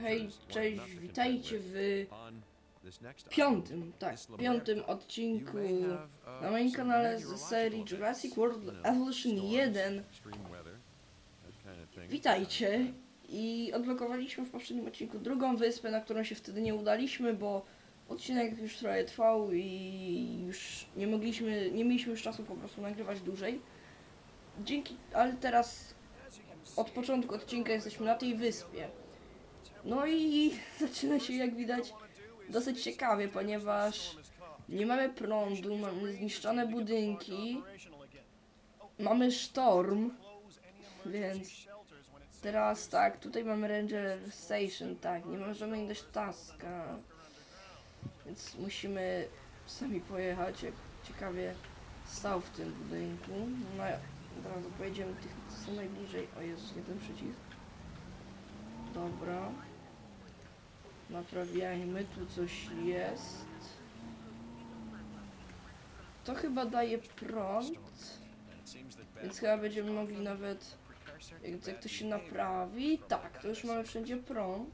Hej, cześć, witajcie w piątym, tak, piątym odcinku na moim kanale z serii Jurassic World Evolution 1. Witajcie i odblokowaliśmy w poprzednim odcinku drugą wyspę, na którą się wtedy nie udaliśmy, bo odcinek już trochę trwał i już nie mogliśmy, nie mieliśmy już czasu po prostu nagrywać dłużej. Dzięki, ale teraz od początku odcinka jesteśmy na tej wyspie. No i zaczyna się jak widać dosyć ciekawie, ponieważ nie mamy prądu, mamy zniszczone budynki, mamy sztorm, więc teraz tak, tutaj mamy Ranger Station, tak, nie im dać taska, więc musimy sami pojechać, jak ciekawie stał w tym budynku. No od razu pojedziemy tych, co są najbliżej. O Jezus, nie ten przycisk. Dobra. Naprawiajmy, tu coś jest. To chyba daje prąd, więc chyba będziemy mogli nawet, jak, jak to się naprawi, tak, to już mamy wszędzie prąd,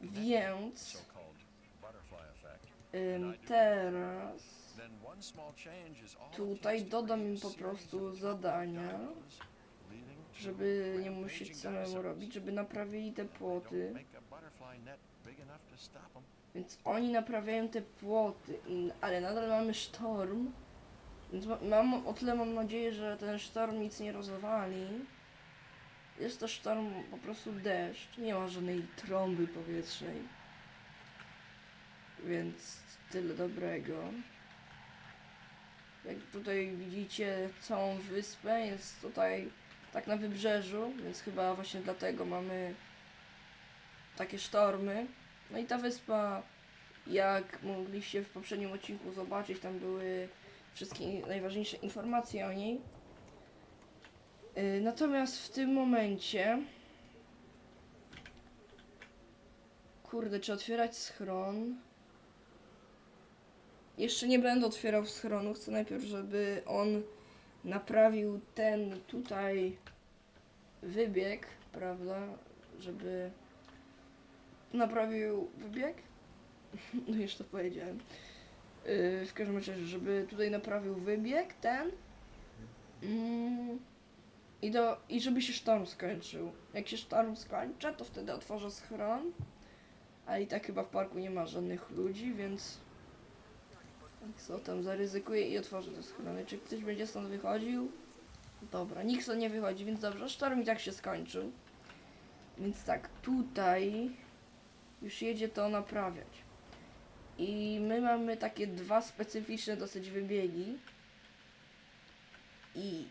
więc ym, teraz tutaj dodam im po prostu zadania, żeby nie musieć samemu robić, żeby naprawili te płoty. Więc oni naprawiają te płoty, ale nadal mamy sztorm. Więc ma- mam, o tyle mam nadzieję, że ten sztorm nic nie rozwali. Jest to sztorm po prostu deszcz, nie ma żadnej trąby powietrznej. Więc tyle dobrego. Jak tutaj widzicie całą wyspę, jest tutaj tak na wybrzeżu, więc chyba właśnie dlatego mamy takie sztormy. No i ta wyspa, jak mogliście w poprzednim odcinku zobaczyć, tam były wszystkie najważniejsze informacje o niej. Yy, Natomiast w tym momencie Kurde, czy otwierać schron? Jeszcze nie będę otwierał schronu, chcę najpierw, żeby on naprawił ten tutaj wybieg, prawda? Żeby naprawił wybieg? No już to powiedziałem. Yy, w każdym razie, żeby tutaj naprawił wybieg ten mm, i, do, i żeby się sztorm skończył. Jak się sztorm skończy, to wtedy otworzę schron. Ale i tak chyba w parku nie ma żadnych ludzi, więc co tam zaryzykuję i otworzę te schrony. Czy ktoś będzie stąd wychodził? Dobra, nikt stąd nie wychodzi, więc dobrze, sztorm i tak się skończył. Więc tak, tutaj już jedzie to naprawiać. I my mamy takie dwa specyficzne dosyć wybiegi. I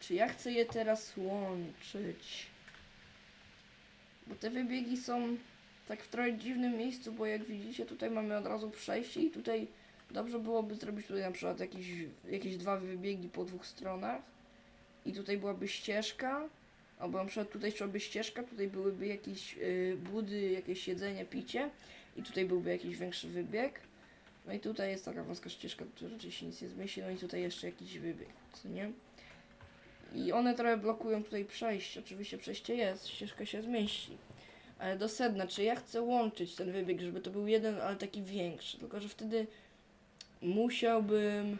czy ja chcę je teraz łączyć? Bo te wybiegi są tak w trochę dziwnym miejscu, bo jak widzicie tutaj mamy od razu przejście i tutaj dobrze byłoby zrobić tutaj na przykład jakieś, jakieś dwa wybiegi po dwóch stronach i tutaj byłaby ścieżka, albo na przykład tutaj byłaby ścieżka, tutaj byłyby jakieś y, budy, jakieś jedzenie, picie i tutaj byłby jakiś większy wybieg. No i tutaj jest taka wąska ścieżka, tu raczej się nic nie zmieści, no i tutaj jeszcze jakiś wybieg, co nie? I one trochę blokują tutaj przejście. Oczywiście przejście jest, ścieżka się zmieści. Ale do sedna, czy ja chcę łączyć ten wybieg, żeby to był jeden, ale taki większy. Tylko, że wtedy musiałbym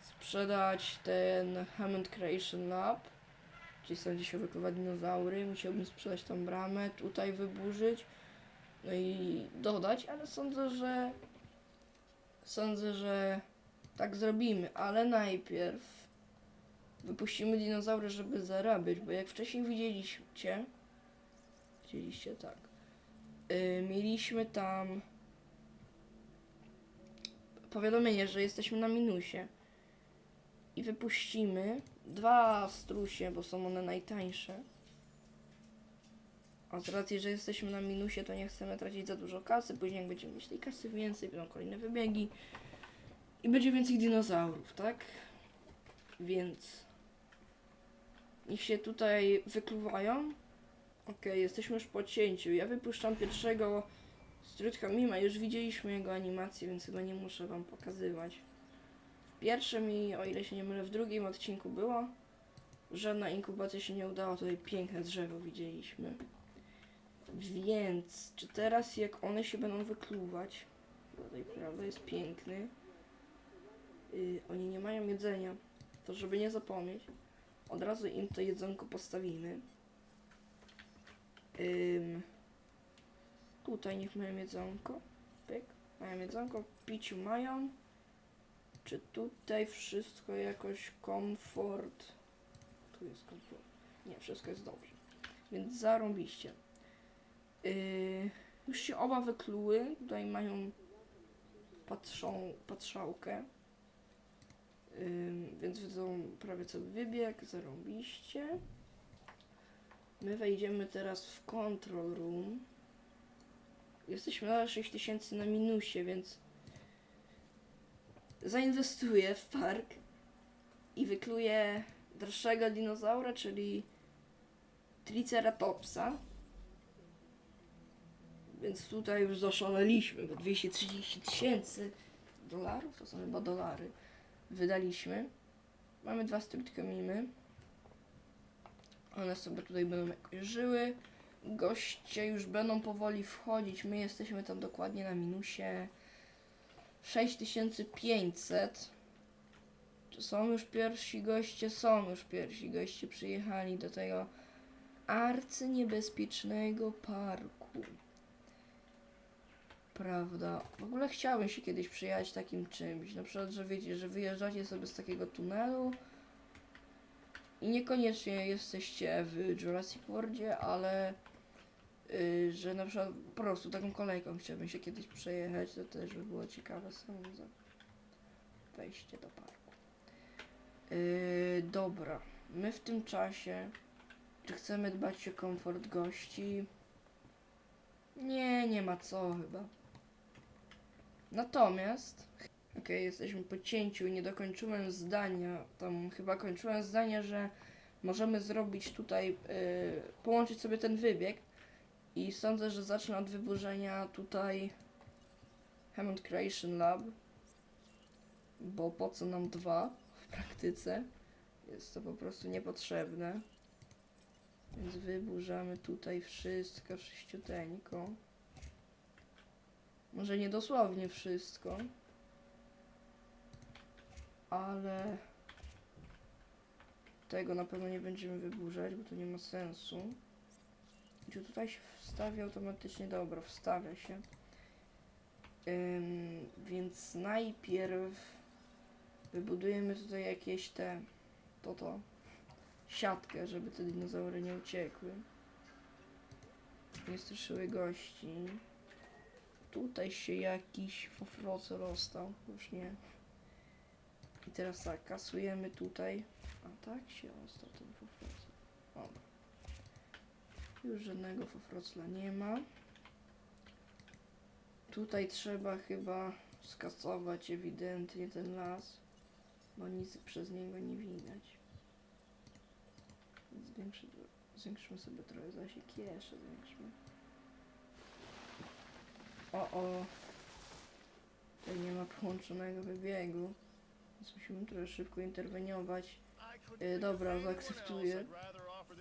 sprzedać ten Hammond Creation Lab, czyli stąd gdzie się wypływa dinozaury. Musiałbym sprzedać tą bramę, tutaj wyburzyć, no i dodać, ale sądzę, że sądzę, że tak zrobimy, ale najpierw wypuścimy dinozaury, żeby zarabiać, bo jak wcześniej widzieliście, widzieliście tak, yy, mieliśmy tam powiadomienie, że jesteśmy na minusie i wypuścimy dwa strusie, bo są one najtańsze. A z racji, że jesteśmy na minusie, to nie chcemy tracić za dużo kasy. Później, jak będziemy mieć tej kasy więcej, będą kolejne wybiegi i będzie więcej dinozaurów, tak? Więc niech się tutaj wykluwają. Okej, jesteśmy już po cięciu. Ja wypuszczam pierwszego Strutka Mima. Już widzieliśmy jego animację, więc chyba nie muszę wam pokazywać. W pierwszym i o ile się nie mylę, w drugim odcinku było. Żadna inkubacja się nie udała, tutaj piękne drzewo widzieliśmy. Więc, czy teraz jak one się będą wykluwać, tutaj prawda jest piękny, yy, oni nie mają jedzenia, to żeby nie zapomnieć, od razu im to jedzonko postawimy. Ym, tutaj niech mają jedzonko, pyk, mają jedzonko, w piciu mają. Czy tutaj wszystko jakoś komfort? Tu jest komfort. Nie, wszystko jest dobrze. Więc zarąbiście. Yy, już się oba wykluły. Tutaj mają patrzą, patrzałkę. Yy, więc widzą prawie cały wybieg. Zarąbiście. My wejdziemy teraz w control room. Jesteśmy na 6000 na minusie, więc zainwestuję w park i wykluję droższego dinozaura, czyli Triceratopsa. Więc tutaj już zaszaleliśmy, bo 230 tysięcy dolarów, to są chyba dolary, wydaliśmy. Mamy dwa strutkomimy. One sobie tutaj będą jakoś żyły. Goście już będą powoli wchodzić. My jesteśmy tam dokładnie na minusie 6500. Czy są już pierwsi goście? Są już pierwsi goście. Przyjechali do tego arcyniebezpiecznego parku. Prawda? W ogóle chciałbym się kiedyś przyjechać takim czymś. Na przykład, że wiecie, że wyjeżdżacie sobie z takiego tunelu i niekoniecznie jesteście w Jurassic Worldzie, ale y, że na przykład po prostu taką kolejką chciałbym się kiedyś przejechać, to też by było ciekawe sądzę. Wejście do parku. Yy, dobra, my w tym czasie, czy chcemy dbać o komfort gości? Nie, nie ma co chyba. Natomiast, okej, jesteśmy po cięciu nie dokończyłem zdania, tam chyba kończyłem zdanie, że możemy zrobić tutaj, yy, połączyć sobie ten wybieg i sądzę, że zacznę od wyburzenia tutaj Hammond Creation Lab, bo po co nam dwa w praktyce? Jest to po prostu niepotrzebne. Więc wyburzamy tutaj wszystko wszyściuteńko. Może nie dosłownie wszystko, ale tego na pewno nie będziemy wyburzać, bo to nie ma sensu. Czy tutaj się wstawia automatycznie? Dobra, wstawia się. Ym, więc najpierw wybudujemy tutaj jakieś te, to to, siatkę, żeby te dinozaury nie uciekły. Nie straszyły gości. Tutaj się jakiś fofroce rozstał, już nie. I teraz tak, kasujemy tutaj. A tak się rozstał ten fofroce. Dobra. Już żadnego fofrocla nie ma. Tutaj trzeba chyba skasować ewidentnie ten las, bo nic przez niego nie widać. Zwiększy, zwiększmy sobie trochę zasięg, jeszcze zwiększmy. O, o. Tutaj nie ma połączonego wybiegu, więc musimy trochę szybko interweniować. E, dobra, zaakceptuję.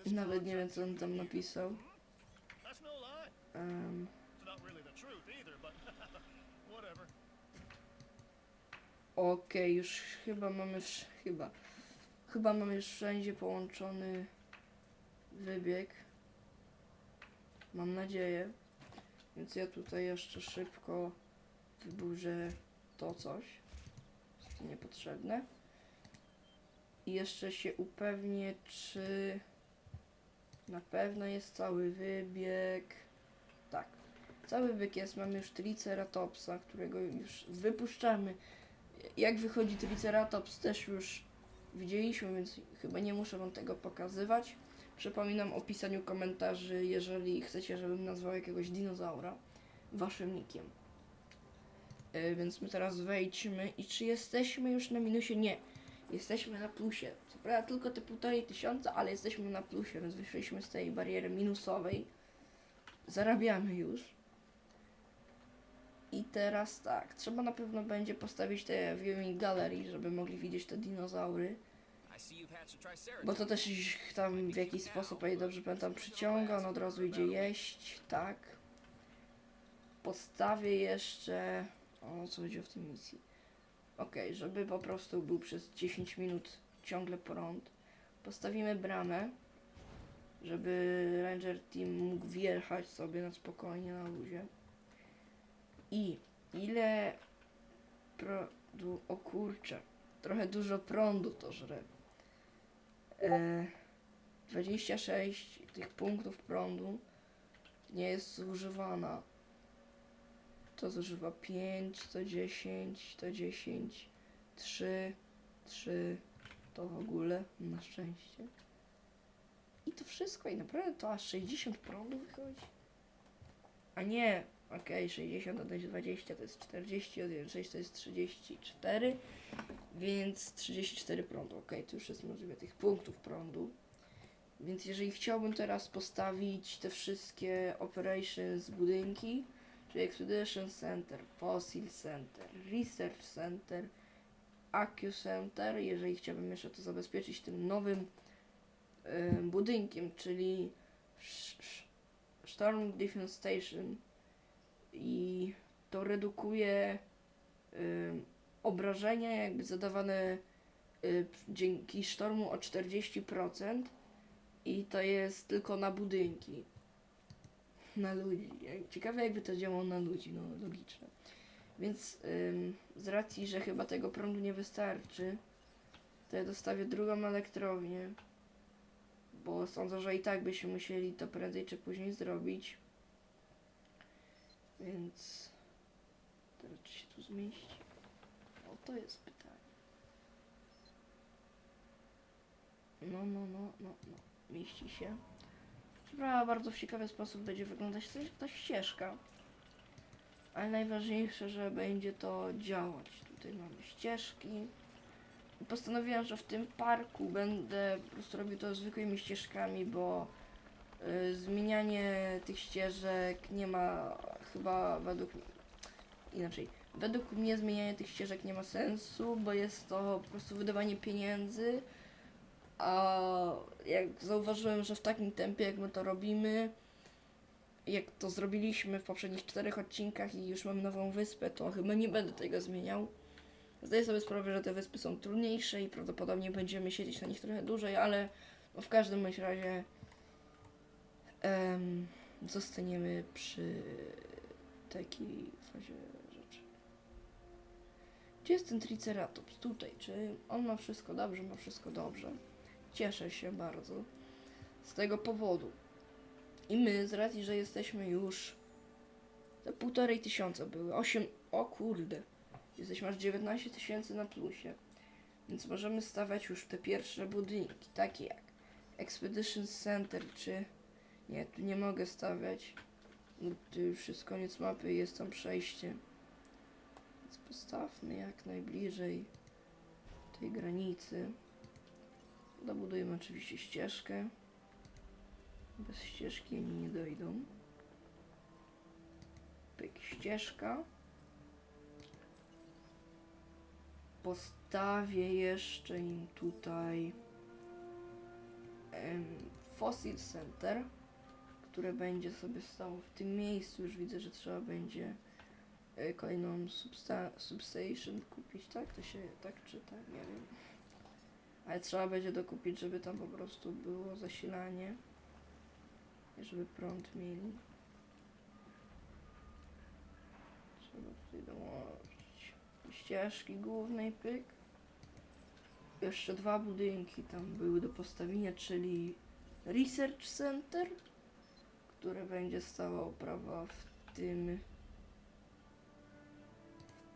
Nawet nie wiem, co on tam napisał. Um, Okej, już chyba mamy, chyba, chyba mamy już wszędzie połączony wybieg. Mam nadzieję. Więc ja tutaj jeszcze szybko wyburzę to coś. Niepotrzebne. I jeszcze się upewnię, czy na pewno jest cały wybieg. Tak. Cały wybieg jest. Mamy już Triceratopsa, którego już wypuszczamy. Jak wychodzi Triceratops też już widzieliśmy, więc chyba nie muszę wam tego pokazywać. Przypominam o pisaniu komentarzy, jeżeli chcecie, żebym nazwał jakiegoś dinozaura waszym nikiem. Yy, więc my teraz wejdźmy i czy jesteśmy już na minusie? Nie. Jesteśmy na plusie. Co prawda tylko te półtorej tysiąca, ale jesteśmy na plusie, więc wyszliśmy z tej bariery minusowej. Zarabiamy już. I teraz tak, trzeba na pewno będzie postawić te viewing gallery, żeby mogli widzieć te dinozaury. Bo to też ich tam w jakiś sposób, ile dobrze pamiętam, przyciąga, on od razu idzie jeść, tak. Postawię jeszcze... O co chodzi w tej misji? Okej, żeby po prostu był przez 10 minut ciągle prąd. Postawimy bramę, żeby Ranger Team mógł wjechać sobie na spokojnie na luzie. I ile prądu... O kurczę, trochę dużo prądu to żre. E, 26 tych punktów prądu nie jest zużywana. To zużywa 5, to 10, to 10, 3, 3, to w ogóle, na szczęście. I to wszystko, i naprawdę to aż 60 prądu wychodzi. A nie, okej, 60 odjąć 20 to jest 40, odjąć 6 to jest 34, więc 34 prądu, okej, to już jest możliwe tych punktów prądu. Więc jeżeli chciałbym teraz postawić te wszystkie operations budynki, czyli Expedition Center, Fossil Center, Research Center, Accu Center, jeżeli chciałbym jeszcze to zabezpieczyć tym nowym budynkiem, czyli Storm Defense Station i to redukuje obrażenia jakby zadawane y, dzięki sztormu o 40% i to jest tylko na budynki. Na ludzi. Ciekawe jakby to działało na ludzi, no logiczne. Więc ym, z racji, że chyba tego prądu nie wystarczy, to ja dostawię drugą elektrownię, bo sądzę, że i tak byśmy musieli to prędzej czy później zrobić. Więc teraz czy się tu zmieści? O, to jest pytanie. No, no, no, no, no. Mieści się. Bardzo w ciekawy sposób będzie wyglądać ta, ta ścieżka. Ale najważniejsze, że będzie to działać. Tutaj mamy ścieżki. Postanowiłam, że w tym parku będę po prostu robił to zwykłymi ścieżkami, bo y, zmienianie tych ścieżek nie ma chyba według inaczej. Według mnie zmienianie tych ścieżek nie ma sensu, bo jest to po prostu wydawanie pieniędzy. A jak zauważyłem, że w takim tempie, jak my to robimy, jak to zrobiliśmy w poprzednich czterech odcinkach i już mam nową wyspę, to chyba nie będę tego zmieniał. Zdaję sobie sprawę, że te wyspy są trudniejsze i prawdopodobnie będziemy siedzieć na nich trochę dłużej, ale no w każdym bądź razie em, zostaniemy przy takiej fazie rzeczy. Gdzie jest ten Triceratops? Tutaj. Czy on ma wszystko dobrze? Ma wszystko dobrze. Cieszę się bardzo z tego powodu. I my, z racji, że jesteśmy już te półtorej tysiąca były, osiem, o kurde, jesteśmy aż 19 tysięcy na plusie, więc możemy stawiać już te pierwsze budynki, takie jak Expedition Center, czy nie, tu nie mogę stawiać, no tu już jest koniec mapy i jest tam przejście, więc postawmy jak najbliżej tej granicy. Dobudujemy oczywiście ścieżkę. Bez ścieżki oni nie dojdą. Pyk, ścieżka. Postawię jeszcze im tutaj em, Fossil Center, które będzie sobie stało w tym miejscu. Już widzę, że trzeba będzie e, kolejną substa- substation kupić, tak? To się tak czyta, nie wiem. Ale trzeba będzie dokupić, żeby tam po prostu było zasilanie. Żeby prąd mieli. Trzeba tutaj dołożyć ścieżki głównej, pyk. Jeszcze dwa budynki tam były do postawienia, czyli Research Center, które będzie stała oprawa w tym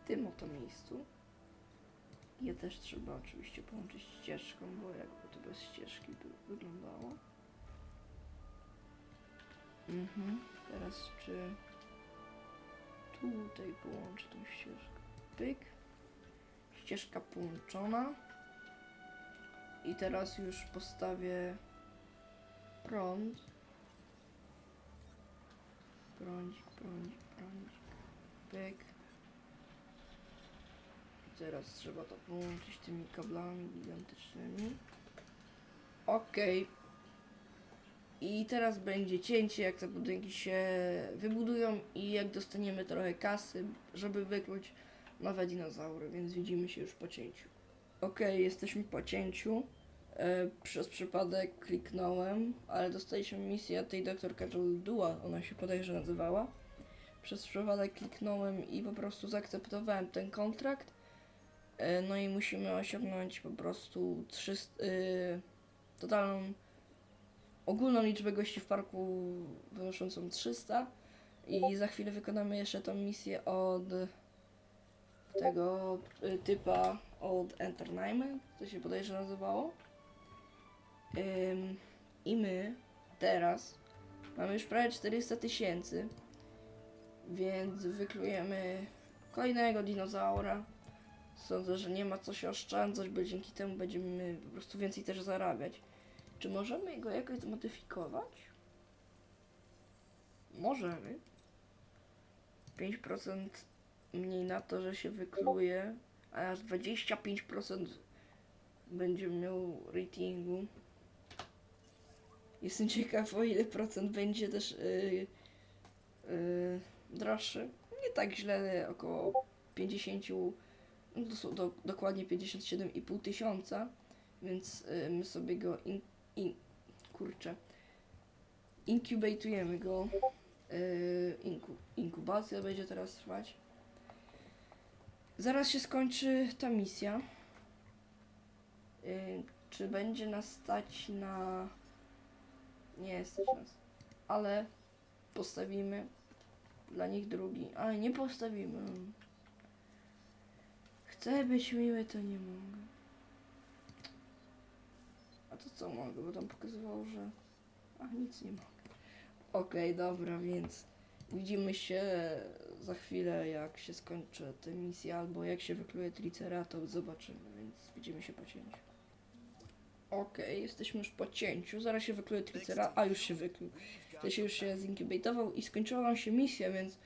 w tym oto miejscu. Je też trzeba oczywiście połączyć ścieżką, bo jakby to bez ścieżki by wyglądało. Mhm. Teraz czy tutaj połączę tą ścieżkę. Pyk. Ścieżka połączona. I teraz już postawię prąd. Prądzik, prądzik, prądzik. Pyk. Teraz trzeba to połączyć tymi kablami gigantycznymi. Okej. I teraz będzie cięcie, jak te budynki się wybudują i jak dostaniemy trochę kasy, żeby wykluć nowe dinozaury, więc widzimy się już po cięciu. Okej, jesteśmy po cięciu. E, przez przypadek kliknąłem, ale dostaliśmy misję tej doktor Kajol Dua, ona się podejrze nazywała. Przez przypadek kliknąłem i po prostu zaakceptowałem ten kontrakt. E, no i musimy osiągnąć po prostu 300, y, totalną ogólną liczbę gości w parku wynoszącą 300 i za chwilę wykonamy jeszcze tą misję od tego y, typa od Entertainment, to się bodajże nazywało. I my teraz mamy już prawie 400 tysięcy, więc wyklujemy kolejnego dinozaura. Sądzę, że nie ma co się oszczędzać, bo dzięki temu będziemy po prostu więcej też zarabiać. Czy możemy go jakoś zmodyfikować? Możemy. 5% mniej na to, że się wykluje, a aż 25% będzie miał ratingu. Jestem ciekaw, o ile procent będzie też yy, yy, droższy. Nie tak źle, około 50, dos- do, dokładnie 57,5 tysiąca, więc yy, my sobie go in, in, kurczę, inkubatujemy go. Yy, inku, inkubacja będzie teraz trwać. Zaraz się skończy ta misja. Yy, czy będzie nas stać na. Nie stać nas. Ale postawimy dla nich drugi. Ale nie postawimy. Chcę być miły, to nie mogę. A to co mogę? Bo tam pokazywało, że. A nic nie mogę. Okej, dobra, więc widzimy się za chwilę, jak się skończy ta misja, albo jak się wykluje Triceratops, zobaczymy, więc widzimy się po cięciu. Okej, jesteśmy już po cięciu, zaraz się wykluje Triceratops, a już się wykluł. To się już się zinkubatował i skończyła nam się misja, więc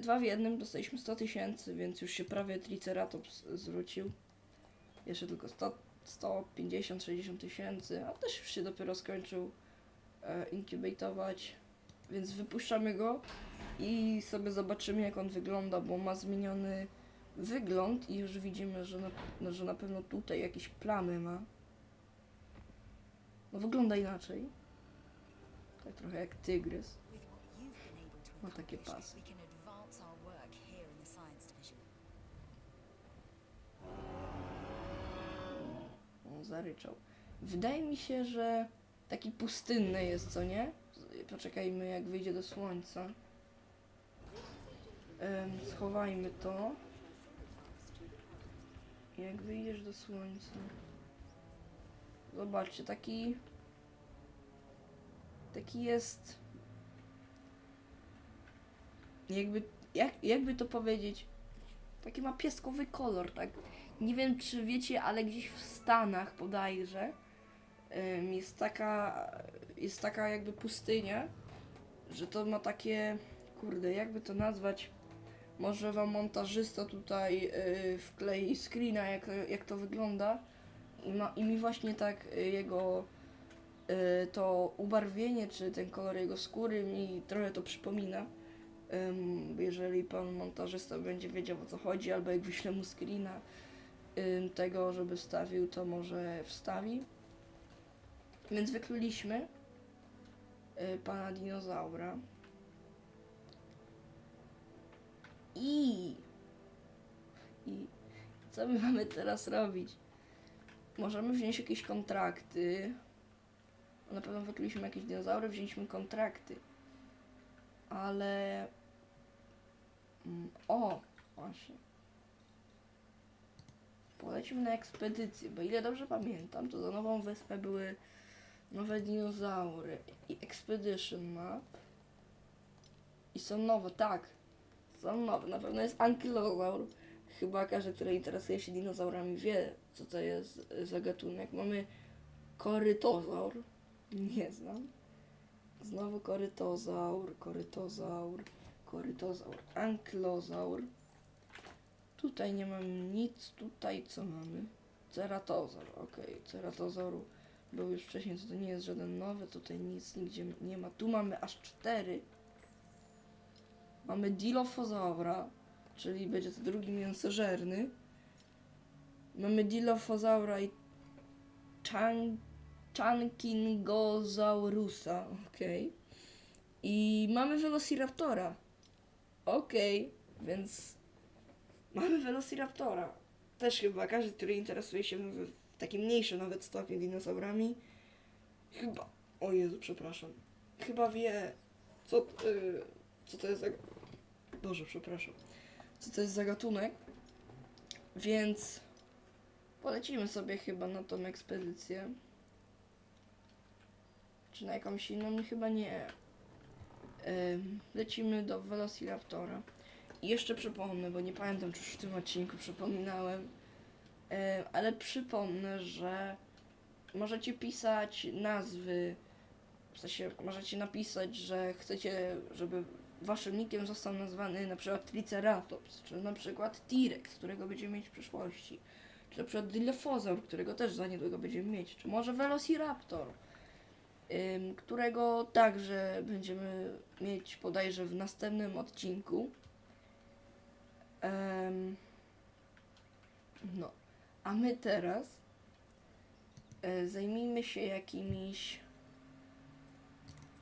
dwa w jednym dostaliśmy 100 tysięcy, więc już się prawie Triceratops zwrócił. Jeszcze tylko 100, 150-60 tysięcy, a też już się dopiero skończył e, inkubatować, więc wypuszczamy go i sobie zobaczymy jak on wygląda, bo ma zmieniony wygląd i już widzimy, że na, no, że na pewno tutaj jakieś plamy ma. No wygląda inaczej. Tak trochę jak tygrys. Ma takie pasy. On zaryczał. Wydaje mi się, że taki pustynny jest, co nie? Poczekajmy, jak wyjdzie do słońca. Em, schowajmy to. Jak wyjdziesz do słońca. Zobaczcie, taki. Taki jest. Jakby. Jak, jakby to powiedzieć? Taki ma pieskowy kolor, tak? Nie wiem, czy wiecie, ale gdzieś w Stanach bodajże jest taka, jest taka jakby pustynia, że to ma takie, kurde, jakby to nazwać, może wam montażysta tutaj yy, wklei screena, jak, jak to wygląda i, ma, i mi właśnie tak y, jego y, to ubarwienie, czy ten kolor jego skóry mi trochę to przypomina. Jeżeli pan montażysta będzie wiedział o co chodzi, albo jak wyślę mu screena tego, żeby wstawił, to może wstawi. Więc wykluliśmy y, pana dinozaura. I i co my mamy teraz robić? Możemy wziąć jakieś kontrakty. Na pewno wykluliśmy jakieś dinozaury, wzięliśmy kontrakty. Ale. Mm, O, właśnie. Polecimy na ekspedycję, bo ile dobrze pamiętam, to za nową wyspę były nowe dinozaury i Expedition Map. I są nowe, tak. Są nowe. Na pewno jest ankylozaur. Chyba każdy, który interesuje się dinozaurami wie, co to jest za gatunek. Mamy korytozaur. Nie znam. Znowu korytozaur, korytozaur, korytozaur, ankylozaur. Tutaj nie mam nic, tutaj co mamy? Ceratozaur, okej, ceratozaur był już wcześniej, to, nie jest żaden nowy, tutaj nic nigdzie nie ma. Tu mamy aż cztery. Mamy Dilophosaura, czyli będzie to drugi mięsożerny. Mamy Dilophosaura i Chan Chankingozaurusa, okej. I mamy Velociraptora. Okej, więc mamy Velociraptora. Też chyba każdy, który interesuje się w takim mniejszym nawet stopniu dinozaurami, chyba, o Jezu, przepraszam, chyba wie, co, y, co to jest za... Boże, przepraszam. Co to jest za gatunek. Więc polecimy sobie chyba na tą ekspedycję. Czy na jakąś inną? Chyba nie. Ym, lecimy do Velociraptora. Jeszcze przypomnę, bo nie pamiętam, czy już w tym odcinku przypominałem, ym, ale przypomnę, że możecie pisać nazwy, w sensie możecie napisać, że chcecie, żeby waszym nikiem został nazwany na przykład Triceratops, czy na przykład T-Rex, którego będziemy mieć w przyszłości, czy na przykład Dilophosaur, którego też za niedługo będziemy mieć, czy może Velociraptor, którego także będziemy mieć bodajże w następnym odcinku. Em, no, a my teraz e, zajmijmy się jakimiś.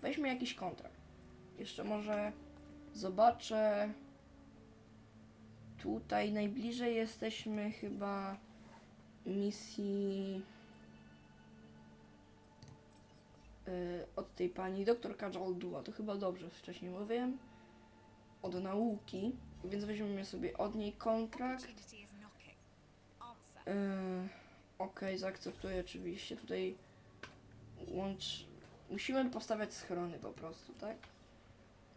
Weźmy jakiś kontrakt. Jeszcze może zobaczę. Tutaj najbliżej jesteśmy chyba misji e, od tej pani doktor Kajal Dua. To chyba dobrze wcześniej mówiłem. Od nauki, więc weźmiemy sobie od niej kontrakt. Yy, Okej, zaakceptuję oczywiście. Tutaj łącz... Musimy postawiać schrony po prostu, tak?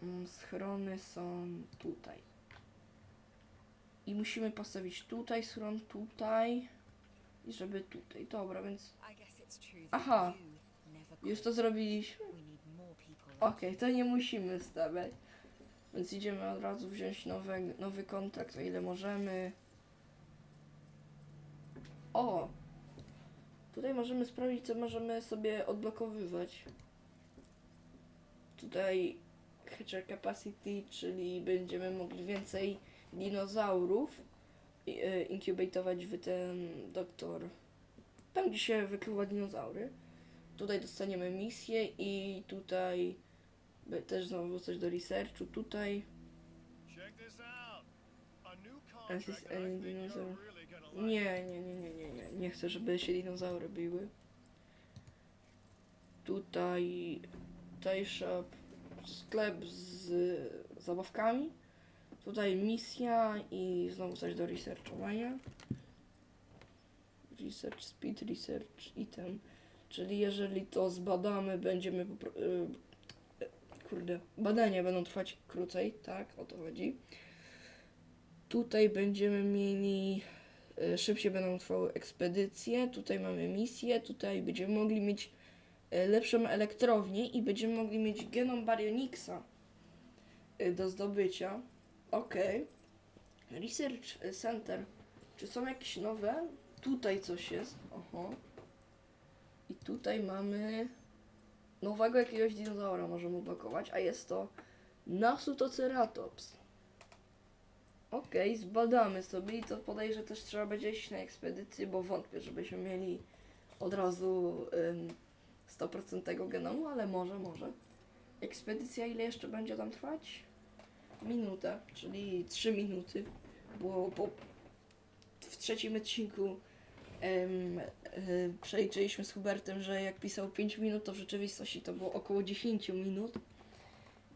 Mm, Schrony są tutaj. I musimy postawić tutaj schron, tutaj. I żeby tutaj. Dobra, więc Aha. już to zrobiliśmy. Okej, to nie musimy stawiać. Więc idziemy od razu wziąć nowy, nowy kontrakt, o ile możemy. O! Tutaj możemy sprawdzić, co możemy sobie odblokowywać. Tutaj Hatcher Capacity, czyli będziemy mogli więcej dinozaurów e, inkubatować w ten doktor. Tam, gdzie się wykluwa dinozaury. Tutaj dostaniemy misję i tutaj też znowu coś do researchu. Tutaj Check this out. A new This is contract that I any think you're dinosaur. really gonna like. nie, nie, nie, nie, nie, nie. Nie chcę, żeby się dinozaury biły. Tutaj Toy Shop, sklep z zabawkami. Tutaj misja i znowu coś do researchowania. Research speed, research item. Czyli jeżeli to zbadamy, będziemy y, kurde, badania będą trwać krócej, tak, o to chodzi. Tutaj będziemy mieli, y, szybciej będą trwały ekspedycje, tutaj mamy misję, tutaj będziemy mogli mieć y, lepszą elektrownię i będziemy mogli mieć genom Baryonyxa y, do zdobycia. Okej. Research Center. Czy są jakieś nowe? Tutaj coś jest. Oho. I tutaj mamy nowego jakiegoś dinozaura możemy blokować, a jest to Nasutoceratops. Okej, zbadamy sobie i to podejrzę też trzeba będzie iść na ekspedycję, bo wątpię, żebyśmy mieli od razu ym, 100% tego genomu, ale może, może. Ekspedycja ile jeszcze będzie tam trwać? Minutę, czyli 3 minuty, bo po, w trzecim odcinku przeliczyliśmy z Hubertem, że jak pisał 5 minut, to w rzeczywistości to było około 10 minut.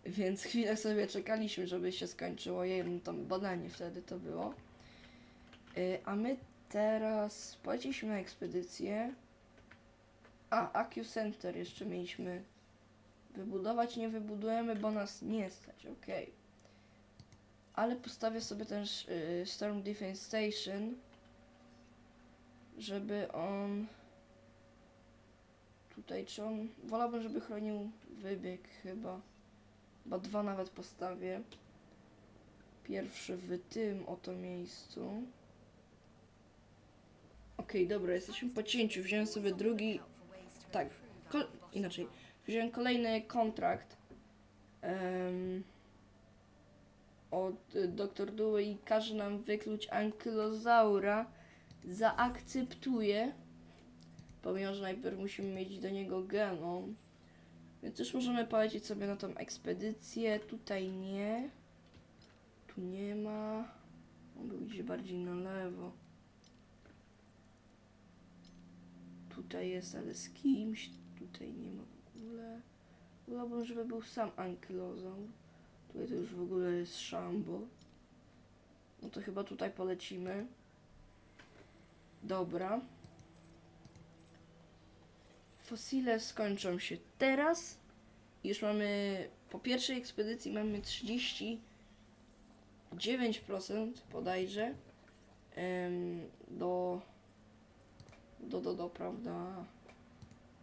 Więc chwilę sobie czekaliśmy, żeby się skończyło jedno tam badanie wtedy to było. Y, A my teraz poleciliśmy na ekspedycję. A, Acu Center jeszcze mieliśmy wybudować. Nie wybudujemy, bo nas nie stać, okej. Ale postawię sobie też y, Storm Defense Station, żeby on tutaj, czy on, wolałbym, żeby chronił wybieg chyba. Chyba dwa nawet postawię. Pierwszy w tym oto miejscu. Okej, dobra, jesteśmy po cięciu. Wziąłem sobie drugi tak, inaczej. Wziąłem kolejny kontrakt em, od y, dr Dewey i każe nam wykluć ankylozaura. Zaakceptuję, pomimo, że najpierw musimy mieć do niego genom. Więc już możemy polecieć sobie na tą ekspedycję. Tutaj nie. Tu nie ma. On był gdzieś bardziej na lewo. Tutaj jest, ale z kimś. Tutaj nie ma w ogóle. Wolałbym, żeby był sam ankylozaur. Tutaj to już w ogóle jest szambo. No to chyba tutaj polecimy. Dobra. Fosile skończą się teraz. Już mamy po pierwszej ekspedycji mamy 39% bodajże do do, do, do, prawda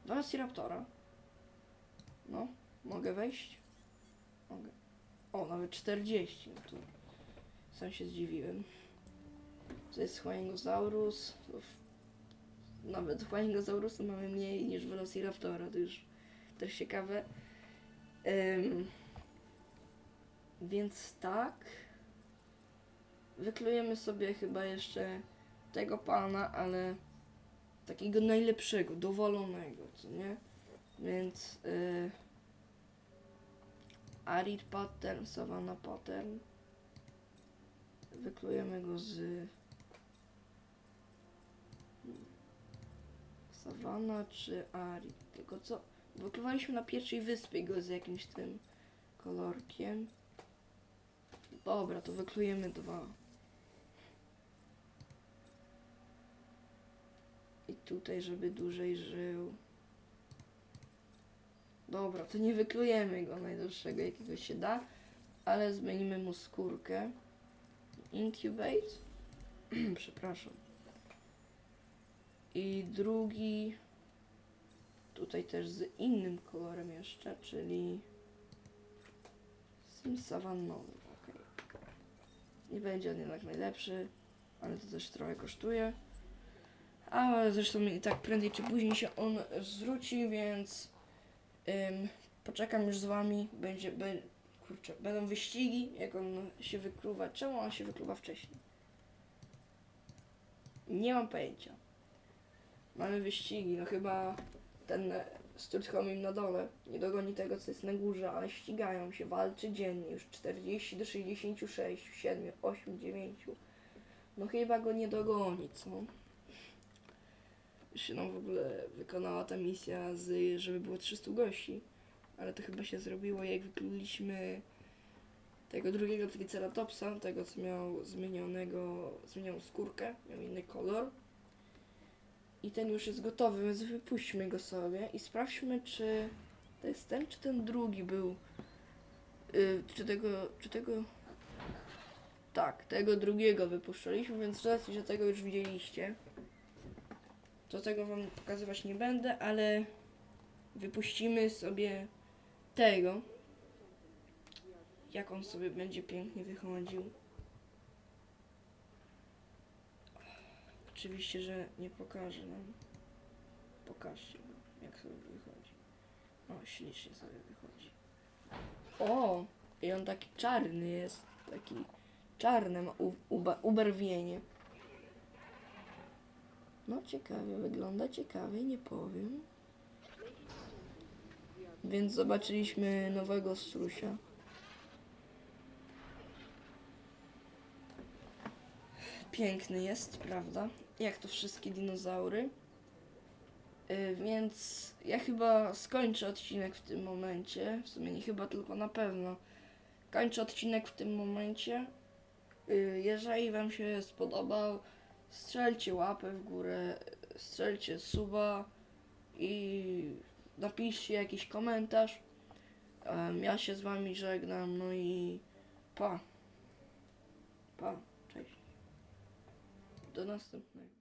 do Velociraptora. No, mogę wejść? Mogę. O, nawet 40. No to sam się zdziwiłem. To jest Huangosaurus. Nawet Huangosaurusa mamy mniej niż Velociraptora. To już też ciekawe. Em, więc tak. Wyklejemy sobie chyba jeszcze tego pana, ale takiego najlepszego, dowolonego, co nie? Więc y, Arid pattern, Savannah pattern. Wyklejemy go z Savannah czy Arid. Tylko co? Wyklejaliśmy na pierwszej wyspie go z jakimś tym kolorkiem. Dobra, to wyklejemy dwa. I tutaj, żeby dłużej żył. Dobra, to nie wyklejemy go najdłuższego jakiego się da, ale zmienimy mu skórkę. Incubate. Przepraszam. I drugi tutaj też z innym kolorem jeszcze, czyli z tym sawannowym. okej. Nie będzie on jednak najlepszy, ale to też trochę kosztuje. Ale zresztą i tak prędzej czy później się on zwróci, więc ym, poczekam już z wami. Będzie, be, kurczę, będą wyścigi, jak on się wykluwa. Czemu on się wykluwa wcześniej? Nie mam pojęcia. Mamy wyścigi, no chyba ten z Turtchomim na dole nie dogoni tego, co jest na górze, ale ścigają się, walczy dziennie, już 40 do 66, 7, 8, 9. No chyba go nie dogoni, co? Już się nam w ogóle wykonała ta misja, z, żeby było 300 gości, ale to chyba się zrobiło, jak wykluliśmy tego drugiego Triceratopsa, tego co miał zmienionego, zmienioną skórkę, miał inny kolor. I ten już jest gotowy, więc wypuśćmy go sobie i sprawdźmy, czy to jest ten, czy ten drugi był. Y, czy tego, czy tego. Tak, tego drugiego wypuszczaliśmy, więc racji, że tego już widzieliście, to tego wam pokazywać nie będę, ale wypuścimy sobie tego. Jak on sobie będzie pięknie wychodził. Oczywiście, że nie pokażę nam. Pokażcie go, jak sobie wychodzi. O, ślicznie sobie wychodzi. O! I on taki czarny jest. Taki czarne ma ubarwienie. No ciekawie wygląda, ciekawie, nie powiem. Więc zobaczyliśmy nowego strusia. Piękny jest, prawda? Jak to wszystkie dinozaury. Y, Więc ja chyba skończę odcinek w tym momencie. W sumie nie chyba, tylko na pewno. Kończę odcinek w tym momencie. Y, Jeżeli Wam się spodobał, strzelcie łapę w górę, strzelcie suba i napiszcie jakiś komentarz. Ja się z Wami żegnam, no i pa. Pa, cześć. Do następnego.